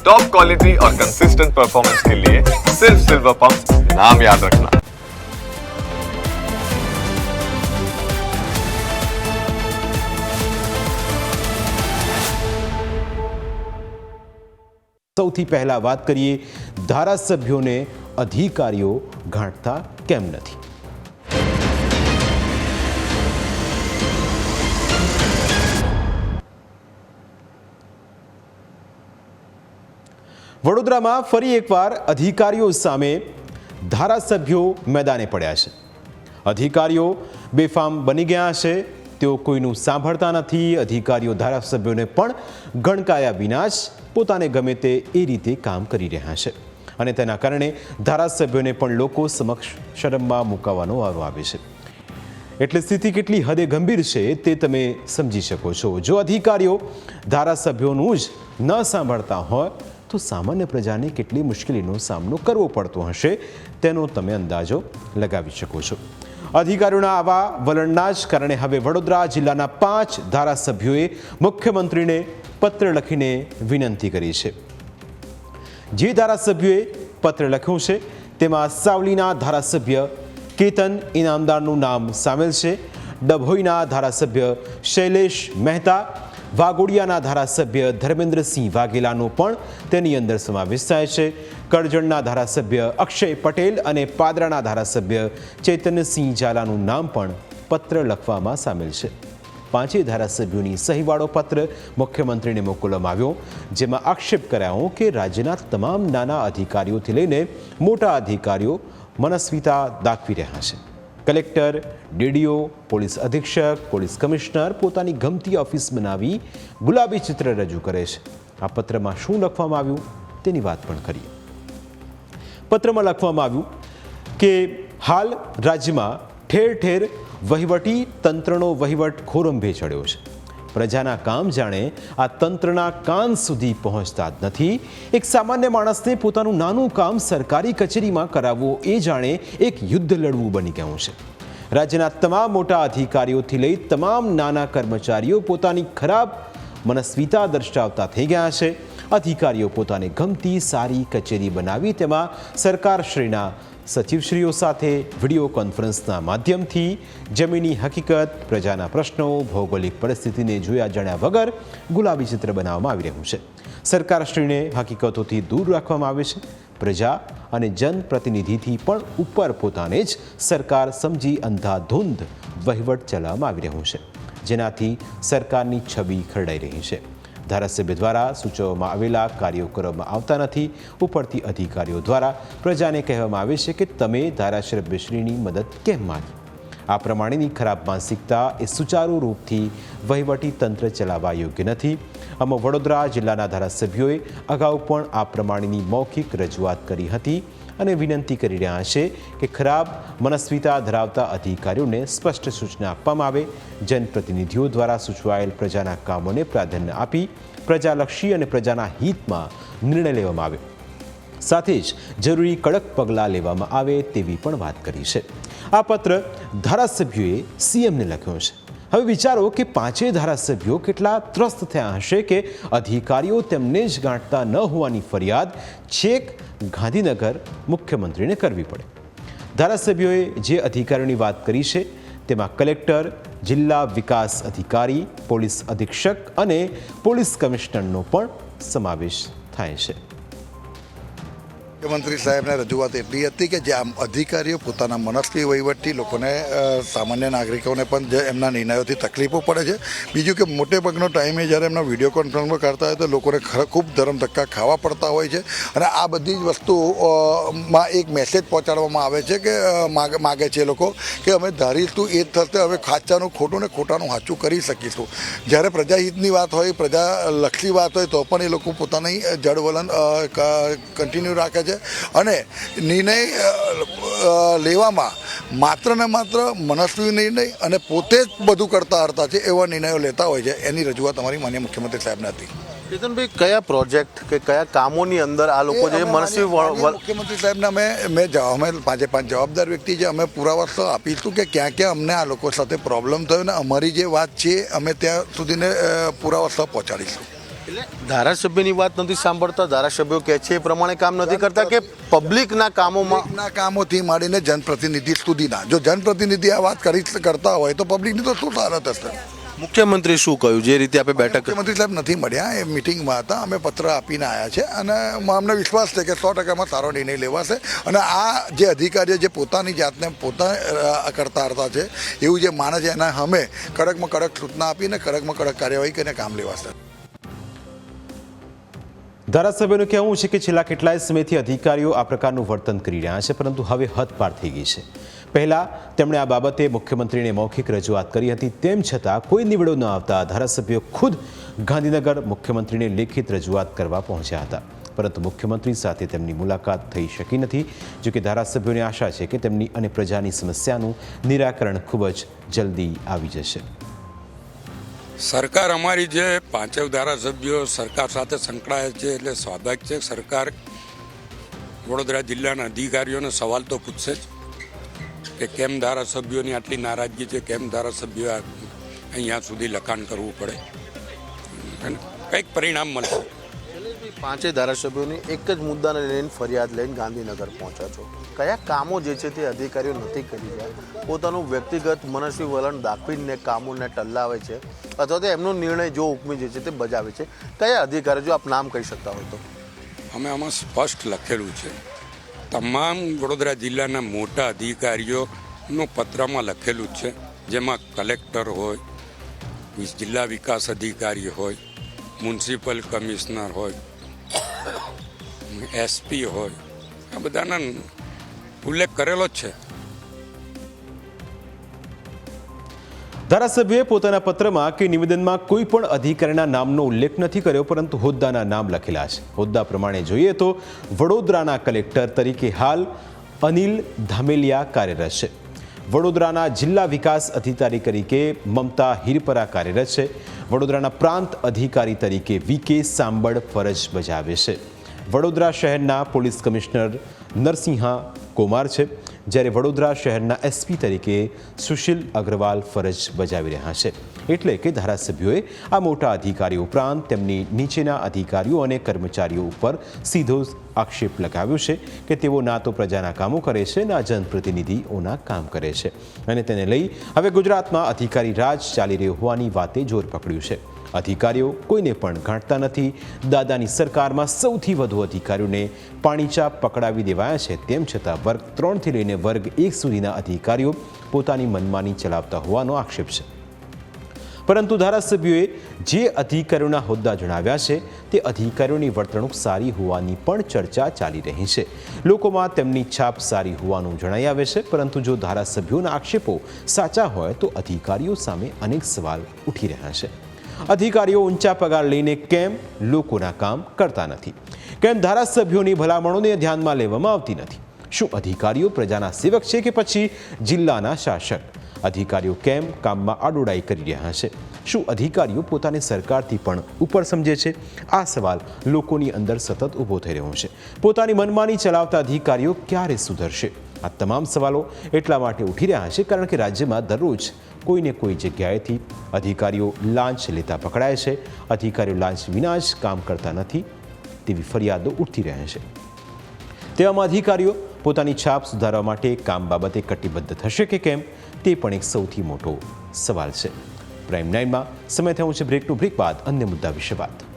Top quality और consistent performance के लिए सिर्फ सिल्वर पंप नाम याद रखना સૌથી પહેલા વાત કરીએ ધારાસભ્યોને અધિકારીઓ ગાંઠતા કેમ નથી વડોદરામાં ફરી એકવાર અધિકારીઓ સામે ધારાસભ્યો મેદાને પડ્યા છે. અધિકારીઓ બેફામ બની ગયા છે. તેઓ કોઈનું સાંભળતા નથી. અધિકારીઓ ધારાસભ્યોને પણ ગણકાયા વિના જ પોતાને ગમે તે એ રીતે કામ કરી રહ્યા છે. અને તેના કારણે ધારાસભ્યોને પણ લોકો સમક્ષ શરમમાં મુકાવાનો વારો આવે છે. એટલે સ્થિતિ કેટલી હદે ગંભીર છે તે તમે સમજી શકો છો. જો અધિકારીઓ ધારાસભ્યોનું જ ન સાંભળતા હોય તો સામાન્ય પ્રજાને કેટલી મુશ્કેલીનો સામનો કરવો પડતો હશે તેનો તમે અંદાજો લગાવી શકો છો. અધિકારીઓના આવા વલણના જ કારણે હવે વડોદરા જિલ્લાના પાંચ ધારાસભ્યોએ મુખ્યમંત્રીને પત્ર લખીને વિનંતી કરી છે. જે ધારાસભ્યોએ પત્ર લખ્યું છે, તેમાં સાવલીના ધારાસભ્ય કેતન ઇનામદારનું નામ સામેલ છે. ડભોઈના ધારાસભ્ય શૈલેષ મહેતા વાઘોડિયાના ધારાસભ્ય ધર્મેન્દ્રસિંહ વાઘેલાનો પણ તેની અંદર સમાવેશ થાય છે. કરજણના ધારાસભ્ય અક્ષય પટેલ અને પાદરાના ધારાસભ્ય ચૈતન્યસિંહ ઝાલાનું નામ પણ પત્ર લખવામાં સામેલ છે. પાંચેય ધારાસભ્યોની સહીવાળો પત્ર મુખ્યમંત્રીને મોકલવામાં આવ્યો, જેમાં આક્ષેપ કરાયો કે રાજ્યના તમામ નાના અધિકારીઓથી લઈને મોટા અધિકારીઓ મનસ્વીતા દાખવી રહ્યા છે. કલેક્ટર, ડીડીઓ, પોલીસ અધિક્ષક, પોલીસ કમિશનર પોતાની ગમતી ઓફિસ બનાવી ગુલાબી ચિત્ર રજૂ કરે છે. આ પત્રમાં શું લખવામાં આવ્યું તેની વાત પણ કરીએ. પત્રમાં લખવામાં આવ્યું કે હાલ રાજ્યમાં ઠેર ઠેર વહીવટી તંત્રનો વહીવટ ખોરંભે ચડ્યો છે. પ્રજાના કામ જાણે આ તંત્રના કાન સુધી પહોંચતા જ નથી. એક સામાન્ય માણસને પોતાનું નાનું કામ સરકારી કચેરીમાં કરાવવું એ જાણે એક યુદ્ધ લડવું બની ગયું છે. રાજ્યના તમામ મોટા અધિકારીઓથી લઈ તમામ નાના કર્મચારીઓ પોતાની ખરાબ મનસ્વીતા દર્શાવતા થઈ ગયા છે. અધિકારીઓ પોતાને ગમતી સારી કચેરી બનાવી તેમાં સરકારશ્રીના સચિવશ્રીઓ સાથે વીડિયો કોન્ફરન્સના માધ્યમથી જમીની હકીકત, પ્રજાના પ્રશ્નો, ભૌગોલિક પરિસ્થિતિને જોયા જાણ્યા વગર ગુલાબી ચિત્ર બનાવવામાં આવી રહ્યું છે. સરકારશ્રીને હકીકતોથી દૂર રાખવામાં આવે છે. પ્રજા અને જનપ્રતિનિધિથી પણ ઉપર પોતાને જ સરકાર સમજી અંધાધૂંધ વહીવટ ચલાવવામાં આવી રહ્યું છે. જેનાથી સરકારની છબી ખરડાઈ રહી છે. ધારાસભ્ય દ્વારા સૂચવવામાં આવેલા કાર્યો કરવામાં આવતા નથી. ઉપરથી અધિકારીઓ દ્વારા પ્રજાને કહેવામાં આવે છે કે તમે ધારાસભ્યશ્રીની મદદ કેમ માગી? આ પ્રમાણેની ખરાબ માનસિકતા એ સુચારુ રૂપથી વહીવટી તંત્ર ચલાવવા યોગ્ય નથી. આમાં વડોદરા જિલ્લાના ધારાસભ્યોએ અગાઉ પણ આ પ્રમાણેની મૌખિક રજૂઆત કરી હતી. અને વિનંતી કરી રહ્યા છે કે ખરાબ મનસ્વીતા ધરાવતા અધિકારીઓને સ્પષ્ટ સૂચના આપવામાં આવે. જનપ્રતિનિધિઓ દ્વારા સૂચવાયેલ પ્રજાના કામોને પ્રાધાન્ય આપી પ્રજાલક્ષી અને પ્રજાના હિતમાં નિર્ણય લેવામાં આવે. સાથે જ જરૂરી કડક પગલાં લેવામાં આવે તેવી પણ વાત કરી છે. આ પત્ર ધારાસભ્યોએ સીએમને લખ્યો છે. હવે વિચારો કે પાંચેય ધારાસભ્યો કેટલા ત્રસ્ત થયા હશે કે અધિકારીઓ તેમને જ ગાંઠતા ન હોવાની ફરિયાદ છેક ગાંધીનગર મુખ્યમંત્રીને કરવી પડે. ધારાસભ્યોએ જે અધિકારીઓની વાત કરી છે, તેમાં કલેક્ટર, જિલ્લા વિકાસ અધિકારી, પોલીસ અધિક્ષક અને પોલીસ કમિશનરનો પણ સમાવેશ થાય છે. મુખ્યમંત્રી સાહેબને રજૂઆત એટલી હતી કે જે અધિકારીઓ પોતાના મનસ્વી વહીવટથી લોકોને સામાન્ય નાગરિકોને પણ જે એમના નિર્ણયોથી તકલીફો પડે છે. બીજું કે મોટે ભાગનો ટાઈમે જ્યારે એમના વીડિયો કોન્ફરન્સમાં કરતા હોય તો લોકોને ખૂબ ધરમ ધક્કા ખાવા પડતા હોય છે. અને આ બધી જ વસ્તુમાં એક મેસેજ પહોંચાડવામાં આવે છે કે માગ છે લોકો કે અમે ધારીશું એ થશે, હવે ખાચાનું, ખોટું ને ખોટાનું સાચું કરી શકીશું. જ્યારે પ્રજાહિતની વાત હોય, પ્રજાલક્ષી વાત હોય, તો પણ એ લોકો પોતાની જળવલન કન્ટિન્યુ રાખે છે. અને નિર્ણય લેવામાં માત્ર ને માત્ર મનસ્વી નિર્ણય અને પોતે જ બધું કરતા હરતા છે એવા નિર્ણયો લેતા હોય છે. એની રજૂઆત અમારી માન્ય મુખ્યમંત્રી સાહેબને હતી. કેતનભાઈ કયા પ્રોજેક્ટ કે કયા કામોની અંદર આ લોકો જે મનસ્વી મુખ્યમંત્રી સાહેબને અમે મેં જ- અમે પાંચે પાંચ જવાબદાર વ્યક્તિ છે. અમે પુરાવા આપીશું કે ક્યાં ક્યાં અમને આ લોકો સાથે પ્રોબ્લેમ થયો ને અમારી જે વાત છે અમે ત્યાં સુધીને પુરાવા પહોંચાડીશું. એટલે ધારાસભ્યની વાત નથી સાંભળતા. ધારાસભ્યો કહે છે એ પ્રમાણે કામ નથી કરતા કે પબ્લિકના કામોમાં ના કામોથી માંડીને જનપ્રતિનિધિ સુધીના. જો જનપ્રતિનિધિ આ વાત કરી કરતા હોય તો પબ્લિકની તો શું સારત હશે? મુખ્યમંત્રી શું કહ્યું? જે રીતે આપણે બેઠક મુખ્યમંત્રી સાહેબ નથી મળ્યા એ મિટિંગમાં હતા. અમે પત્ર આપીને આવ્યા છે અને અમને વિશ્વાસ છે કે સો ટકામાં સારો નિર્ણય લેવાશે. અને આ જે અધિકારીઓ જે પોતાની જાતને પોતા કરતા હતા છે એવું જે માને છે એના અમે કડકમાં કડક સૂચના આપીને કડકમાં કડક કાર્યવાહી કરીને કામ લેવાશે. ધારાસભ્યનું કહેવું છે કે છેલ્લા કેટલાય સમયથી અધિકારીઓ આ પ્રકારનું વર્તન કરી રહ્યા છે, પરંતુ હવે હદપાર થઈ ગઈ છે. પહેલા તેમણે આ બાબતે મુખ્યમંત્રીને મૌખિક રજૂઆત કરી હતી, તેમ છતાં કોઈ નિવડો ન આવતા ધારાસભ્યો ખુદ ગાંધીનગર મુખ્યમંત્રીને લેખિત રજૂઆત કરવા પહોંચ્યા હતા. પરંતુ મુખ્યમંત્રી સાથે તેમની મુલાકાત થઈ શકી નથી જો કે ધારાસભ્યોને આશા છે કે તેમની અને પ્રજાની સમસ્યાનું નિરાકરણ ખૂબ જ જલ્દી આવી જશે. સરકાર અમારી જે પાંચેય ધારાસભ્યો સરકાર સાથે સંકળાયેલ છે એટલે સ્વાભાવિક છે સરકાર વડોદરા જિલ્લાના અધિકારીઓને સવાલ તો પૂછશે જ કે કેમ ધારાસભ્યોની આટલી નારાજગી છે, કેમ ધારાસભ્યો અહીંયા સુધી લખાણ કરવું પડે. કંઈક પરિણામ મળશે. પાંચેય ધારાસભ્યોની એક જ મુદ્દાને લઈને ફરિયાદ લઈને ગાંધીનગર પહોંચ્યા છો. કયા કામો જે છે તે અધિકારીઓ નથી કરી રહ્યા? પોતાનું વ્યક્તિગત મનસ્વી વલણ દાખવીને કામોને ટલ્લાવે છે અથવા તો એમનો નિર્ણય જો ઉપમી જે છે તે બજાવે છે. કયા અધિકારી જો આપ નામ કહી શકતા હોય તો? અમે આમાં સ્પષ્ટ લખેલું છે. તમામ વડોદરા જિલ્લાના મોટા અધિકારીઓનું પત્રમાં લખેલું જ છે. જેમાં કલેક્ટર હોય, જિલ્લા વિકાસ અધિકારી હોય, મ્યુનિસિપલ કમિશનર હોય એસપી હોય. આ બધાના ઉલ્લેખ કરેલો જ છે. ધારાસભ્યએ પોતાના પત્રમાં કે નિવેદનમાં કોઈ પણ અધિકારીના નામનો ઉલ્લેખ નથી કર્યો, પરંતુ હોદ્દાના નામ લખેલા છે. હોદ્દા પ્રમાણે જોઈએ તો વડોદરાના કલેક્ટર તરીકે હાલ અનિલ ધામેલિયા કાર્યરત છે. વડોદરાના જિલ્લા વિકાસ અધિકારી તરીકે મમતા હિરપરા કાર્યરત છે. વડોદરાના પ્રાંત અધિકારી તરીકે વી કે સાંબળ ફરજ બજાવે છે. વડોદરા શહેરના પોલીસ કમિશનર નરસિંહા કુમાર છે, જ્યારે વડોદરા શહેરના એસપી તરીકે સુશીલ અગ્રવાલ ફરજ બજાવી રહ્યા છે. એટલે કે ધારાસભ્યોએ આ મોટા અધિકારીઓ ઉપરાંત તેમની નીચેના અધિકારીઓ અને કર્મચારીઓ ઉપર સીધો આક્ષેપ લગાવ્યો છે કે તેઓ ના તો પ્રજાના કામો કરે છે, ના જનપ્રતિનિધિઓના કામ કરે છે. અને તેને લઈ હવે ગુજરાતમાં અધિકારી રાજ ચાલી રહ્યો હોવાની વાતે જોર પકડ્યું છે. અધિકારીઓ કોઈને પણ ગાંઠતા નથી. દાદાની સરકારમાં સૌથી વધુ અધિકારીઓને પાણીચાપ પકડાવી દેવાયા છે. તેમ છતાં વર્ગ ત્રણથી લઈને વર્ગ એક સુધીના અધિકારીઓ પોતાની મનમાની ચલાવતા હોવાનો આક્ષેપ છે. પરંતુ ધારાસભ્યોએ જે અધિકારીઓના હોદ્દા જણાવ્યા છે, તે અધિકારીઓની વર્તણૂક સારી હોવાની પણ ચર્ચા ચાલી રહી છે. લોકોમાં તેમની છાપ સારી હોવાનું જણાઈ આવે છે, પરંતુ જો ધારાસભ્યોના આક્ષેપો સાચા હોય, તો અધિકારીઓ સામે અનેક સવાલ ઉઠી રહ્યા છે. અધિકારીઓ ઊંચા પગાર લઈને કેમ લોકોના કામ કરતા નથી? કેમ ધારાસભ્યોની ભલામણોને ધ્યાનમાં લેવામાં આવતી નથી? શું અધિકારીઓ પ્રજાના સેવક છે કે પછી જિલ્લાના શાસક? અધિકારીઓ કેમ કામમાં આડોડાઈ કરી રહ્યા છે? શું અધિકારીઓ પોતાને સરકારથી પણ ઉપર સમજે છે? આ સવાલ લોકોની અંદર સતત ઊભો થઈ રહ્યો છે. પોતાની મનમાની ચલાવતા અધિકારીઓ ક્યારે સુધરશે? આ તમામ સવાલો એટલા માટે ઉઠી રહ્યા છે કારણ કે રાજ્યમાં દરરોજ કોઈને કોઈ જગ્યાએથી અધિકારીઓ લાંચ લેતા પકડાય છે. અધિકારીઓ લાંચ વિના જ કામ કરતા નથી તેવી ફરિયાદો ઉઠતી રહે છે. તેવામાં અધિકારીઓ પોતાની છાપ સુધારવા માટે કામ બાબતે કટિબદ્ધ થશે કે કેમ તે પણ એક સૌથી મોટો સવાલ છે. પ્રાઇમ નાઇનમાં સમય થયો છે. બ્રેકનું બ્રેક બાદ અન્ય મુદ્દા વિશે વાત.